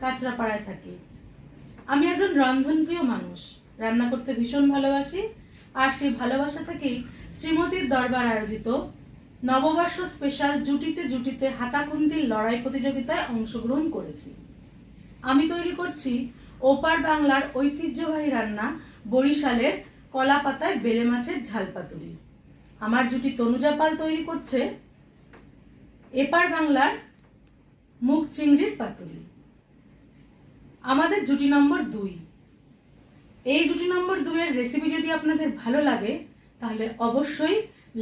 কাঁচরাপাড়ায় থাকি। আমি একজন রন্ধনপ্রিয় মানুষ। রান্না করতে ভীষণ ভালোবাসি। আর সেই ভালোবাসা থেকেই শ্রীমতীর দরবার আয়োজিত নববর্ষ স্পেশাল জুটিতে জুটিতে হাতাখুন্দির লড়াই প্রতিযোগিতায় অংশগ্রহণ করেছি। আমি তৈরি করছি ওপার বাংলার ঐতিহ্যবাহী রান্না বরিশালের কলা পাতায় বেলে মাছের ঝাল পাতুরি আমার জুটি তনুজা পাল তৈরি করছে। এপার বাংলার মুগ চিংড়ির পাতুরি আমাদের জুটি নম্বর দুই। এই জুটি নম্বর দুইয়ের রেসিপি যদি আপনাদের ভালো লাগে, তাহলে অবশ্যই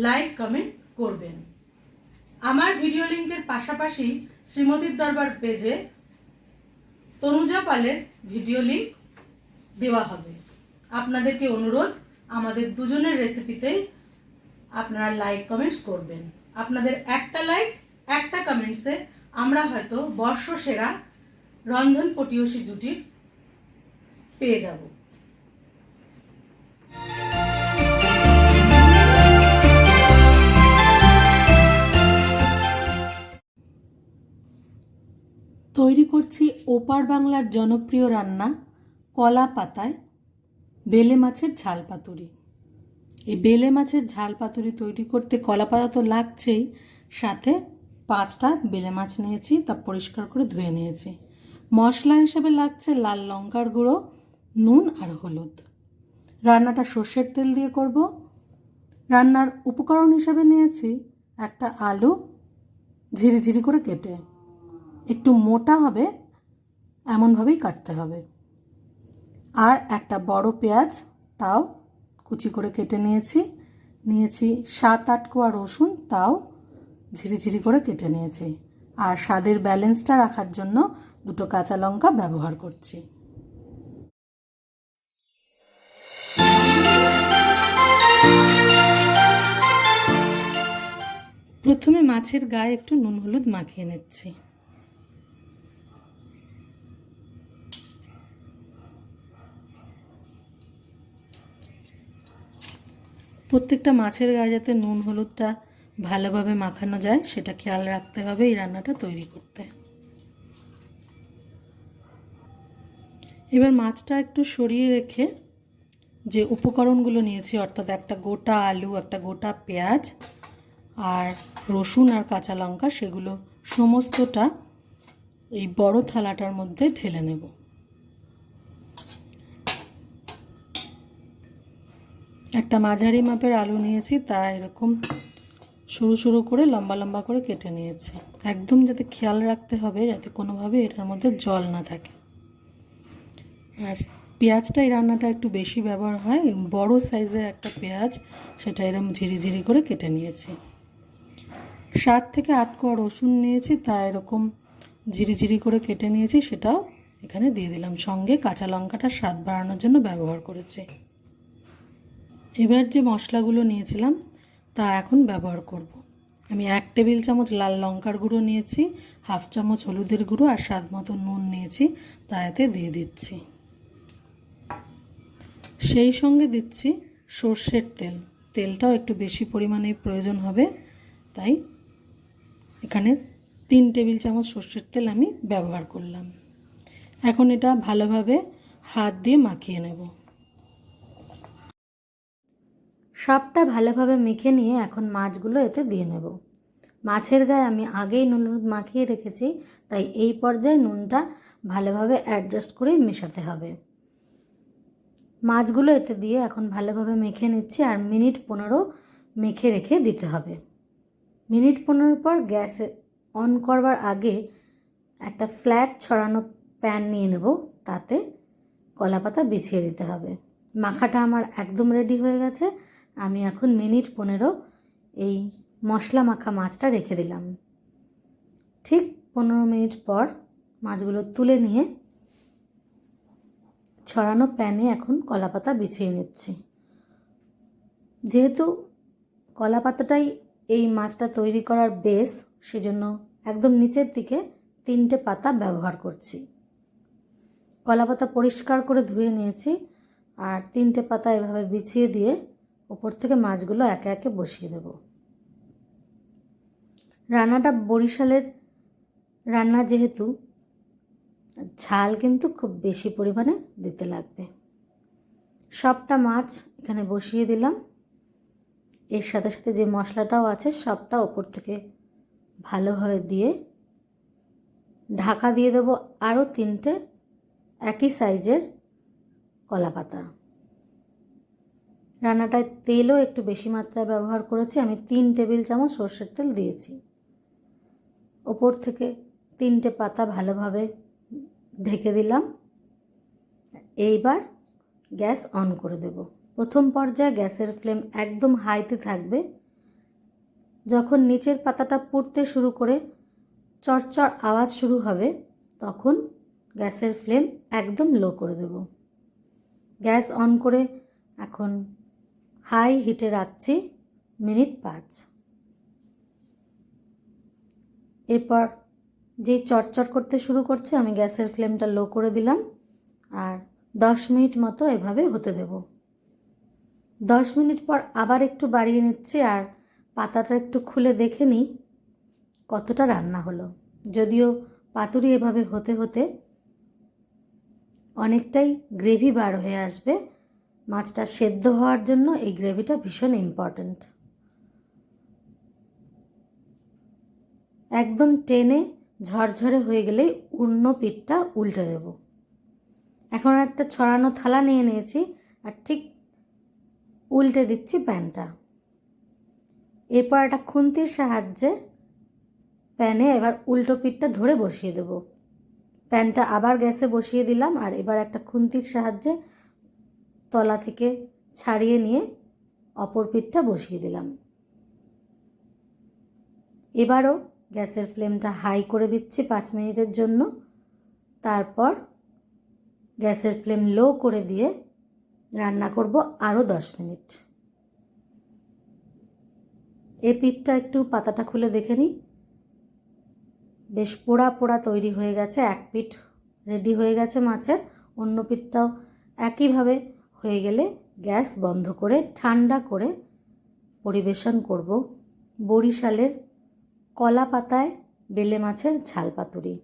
লাইক কমেন্ট করবেন। আমার ভিডিও লিংকের পাশাপাশি শ্রীমতীর দরবার পেজে তনুজা পালের ভিডিও লিঙ্ক দেওয়া হবে। আপনাদেরকে অনুরোধ, আমাদের দুজনের রেসিপিতেই আপনারা লাইক কমেন্টস করবেন। আপনাদের একটা লাইক একটা কমেন্টসে আমরা হয়তো বর্ষ সেরা রন্ধন পটিয়সী জুটির পেয়ে যাব। তৈরি করছি ওপার বাংলার জনপ্রিয় রান্না কলা পাতায় বেলে মাছের ঝাল পাতুরি। এই বেলে মাছের ঝাল পাতুরি তৈরি করতে কলা পাতা তো লাগছেই, সাথে পাঁচটা বেলে মাছ নিয়েছি, তা পরিষ্কার করে ধুয়ে নিয়েছি। মশলা হিসেবে লাগছে লাল লঙ্কার গুঁড়ো, নুন আর হলুদ। রান্নাটা সর্ষের তেল দিয়ে করব। রান্নার উপকরণ হিসেবে নিয়েছি একটা আলু ঝিরিঝিরি করে কেটে। একটু মোটা হবে, এমনভাবেই কাটতে হবে। আর একটা বড় পেঁয়াজ, তাও কুচি করে কেটে নিয়েছি। নিয়েছি সাত আট কোয়া রসুন, তাও ঝিরিঝিরি করে কেটে নিয়েছি। আর স্বাদের ব্যালেন্সটা রাখার জন্য দুটো কাঁচা লঙ্কা ব্যবহার করছি। প্রথমে মাছের গায়ে একটু নুন হলুদ মাখিয়ে নিচ্ছি। প্রত্যেকটা মাছের গায়ে যাতে নুন হলুদটা ভালোভাবে মাখানো যায়, সেটা খেয়াল রাখতে হবে এই রান্নাটা তৈরি করতে। এবার মাছটা একটু সরিয়ে রেখে যে উপকরণগুলো নিয়েছি, অর্থাৎ একটা গোটা আলু, একটা গোটা পেঁয়াজ আর রসুন আর কাঁচা লঙ্কা, সেগুলো সমস্তটা এই বড় থালাটার মধ্যে ঢেলে নেব। একটা মাঝারি মাপের আলু নিয়েছি, তা এরকম সরু সরু করে লম্বা লম্বা করে কেটে নিয়েছি। একদম যাতে খেয়াল রাখতে হবে, যাতে কোনোভাবে এটার মধ্যে জল না থাকে। আর পেঁয়াজটা এই রান্নাটা একটু বেশি ব্যবহার হয়, বড় সাইজের একটা পেঁয়াজ, সেটা এরকম ঝিরিঝিরি করে কেটে নিয়েছি। সাত থেকে আট কোয়া রসুন নিয়েছি, তা এরকম ঝিরিঝিরি করে কেটে নিয়েছি, সেটাও এখানে দিয়ে দিলাম। সঙ্গে কাঁচা লঙ্কাটা স্বাদ বাড়ানোর জন্য ব্যবহার করেছি। এবার যে মশলাগুলো নিয়েছিলাম তা এখন ব্যবহার করব। আমি এক টেবিল চামচ লাল লঙ্কার গুঁড়ো নিয়েছি, হাফ চামচ হলুদের গুঁড়ো আর স্বাদ মতো নুন নিয়েছি, তা এতে দিয়ে দিচ্ছি। সেই সঙ্গে দিচ্ছি সর্ষের তেল। তেলটাও একটু বেশি পরিমাণে প্রয়োজন হবে, তাই এখানে তিন টেবিল চামচ সর্ষের তেল আমি ব্যবহার করলাম। এখন এটা ভালোভাবে হাত দিয়ে মাখিয়ে নেব। সবটা ভালোভাবে মেখে নিয়ে এখন মাছগুলো এতে দিয়ে নেব। মাছের গায়ে আমি আগেই নুন মাখিয়ে রেখেছি, তাই এই পর্যায়ে নুনটা ভালোভাবে অ্যাডজাস্ট করে মেশাতে হবে। মাছগুলো এতে দিয়ে এখন ভালোভাবে মেখে নিচ্ছি আর মিনিট পনেরো মেখে রেখে দিতে হবে। মিনিট পনেরো পর গ্যাস অন করবার আগে একটা ফ্ল্যাট ছড়ানো প্যান নিয়ে নেব, তাতে কলা পাতা বিছিয়ে দিতে হবে। মাখাটা আমার একদম রেডি হয়ে গেছে। আমি এখন মিনিট পনেরো এই মশলা মাখা মাছটা রেখে দিলাম। ঠিক পনেরো মিনিট পর মাছগুলো তুলে নিয়ে ছড়ানো প্যানে এখন কলা পাতা বিছিয়ে নিচ্ছি। যেহেতু কলা পাতাটাই এই মাছটা তৈরি করার বেস সেজন্য একদম নিচের দিকে তিনটে পাতা ব্যবহার করছি। কলা পাতা পরিষ্কার করে ধুয়ে নিয়েছি আর তিনটে পাতা এভাবে বিছিয়ে দিয়ে ওপর থেকে মাছগুলো একে একে বসিয়ে দেব। রান্নাটা বরিশালের রান্না যেহেতু, ঝাল কিন্তু খুব বেশি পরিমাণে দিতে লাগবে। সবটা মাছ এখানে বসিয়ে দিলাম। এর সাথে সাথে যে মশলাটাও আছে সবটা ওপর থেকে ভালোভাবে দিয়ে ঢাকা দিয়ে দেবো আরও তিনটে একই সাইজের কলা পাতা রান্নাটায় তেলও একটু বেশি মাত্রায় ব্যবহার করেছি। আমি তিন টেবিল চামচ সর্ষের তেল দিয়েছি। ওপর থেকে তিনটে পাতা ভালোভাবে ঢেকে দিলাম। এইবার গ্যাস অন করে দেব। প্রথম পর্যায়ে গ্যাসের ফ্লেম একদম হাইতে থাকবে। যখন নিচের পাতাটা পুড়তে শুরু করে চরচর আওয়াজ শুরু হবে, তখন গ্যাসের ফ্লেম একদম লো করে দেব। গ্যাস অন করে এখন হাই, হিটে রাখছি। মিনিট পাঁচ। এরপর যেই চটচট করতে শুরু করছে, আমি গ্যাসের ফ্লেমটা লো করে দিলাম আর দশ মিনিট মতো এভাবে হতে দেব। দশ মিনিট পর আবার একটু বাড়িয়ে নিচ্ছি আর পাতাটা একটু খুলে দেখে নিই কতটা রান্না হলো। যদিও পাতুরি এভাবে হতে হতে অনেকটাই গ্রেভি বার হয়ে আসবে মাছটা সেদ্ধ হওয়ার জন্য এই গ্রেভিটা ভীষণ ইম্পর্ট্যান্ট একদম টেনে ঝরঝরে হয়ে গেলেই উর্ণ পিঠটা উল্টে দেব। এখন একটা ছড়ানো থালা নিয়ে নিয়েছি আর ঠিক উল্টে দিচ্ছি প্যানটা। এরপর একটা খুন্তির সাহায্যে প্যানে এবার উল্টো পিঠটা ধরে বসিয়ে দেব। প্যানটা আবার গ্যাসে বসিয়ে দিলাম আর এবার একটা খুন্তির সাহায্যে তলা থেকে ছাড়িয়ে নিয়ে অপর পিঠটা বসিয়ে দিলাম। এবারও গ্যাসের ফ্লেমটা হাই করে দিচ্ছি পাঁচ মিনিটের জন্য। তারপর গ্যাসের ফ্লেম লো করে দিয়ে রান্না করব আরও দশ মিনিট। এই পিঠটা একটু পাতাটা খুলে দেখে নিই। বেশ পোড়া পোড়া তৈরি হয়ে গেছে, এক পিঠ রেডি হয়ে গেছে মাছের। অন্য পিঠটাও একইভাবে হয়ে গেলে গ্যাস বন্ধ করে ঠান্ডা করে পরিবেশন করব বরিশালের কলা পাতায় বেলে মাছের ঝাল পাতুরি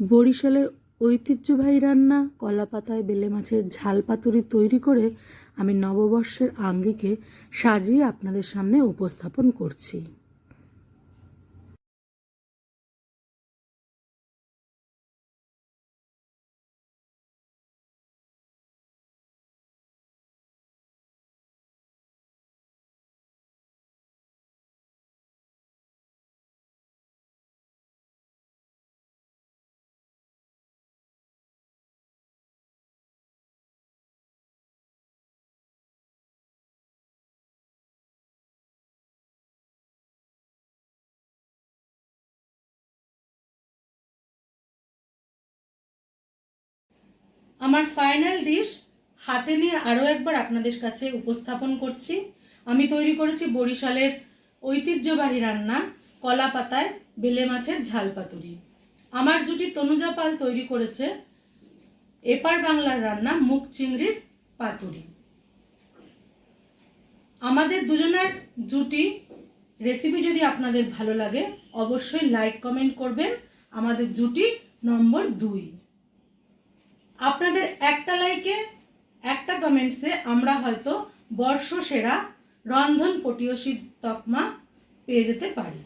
বরিশালের ঐতিহ্যবাহী রান্না কলা পাতায় বেলে মাছের ঝাল পাতুরি তৈরি করে আমি নববর্ষের আঙ্গিকে সাজিয়ে আপনাদের সামনে উপস্থাপন করছি। আমার ফাইনাল ডিশ হাতে নিয়ে আরও একবার আপনাদের কাছে উপস্থাপন করছি। আমি তৈরি করেছি বরিশালের ঐতিহ্যবাহী রান্না, কলা পাতায় বেলে মাছের ঝাল পাতুরি। আমার জুটি তনুজা পাল তৈরি করেছে এপার বাংলার রান্না মুখ চিংড়ির পাতুরি। আমাদের দুজনের জুটি রেসিপি যদি আপনাদের ভালো লাগে, অবশ্যই লাইক কমেন্ট করবেন। আমাদের জুটি নম্বর দুই। আপনাদের একটা লাইকে একটা কমেন্টসে আমরা হয়তো বর্ষ সেরা রন্ধন পটীয়সী তকমা পেয়ে যেতে পারি।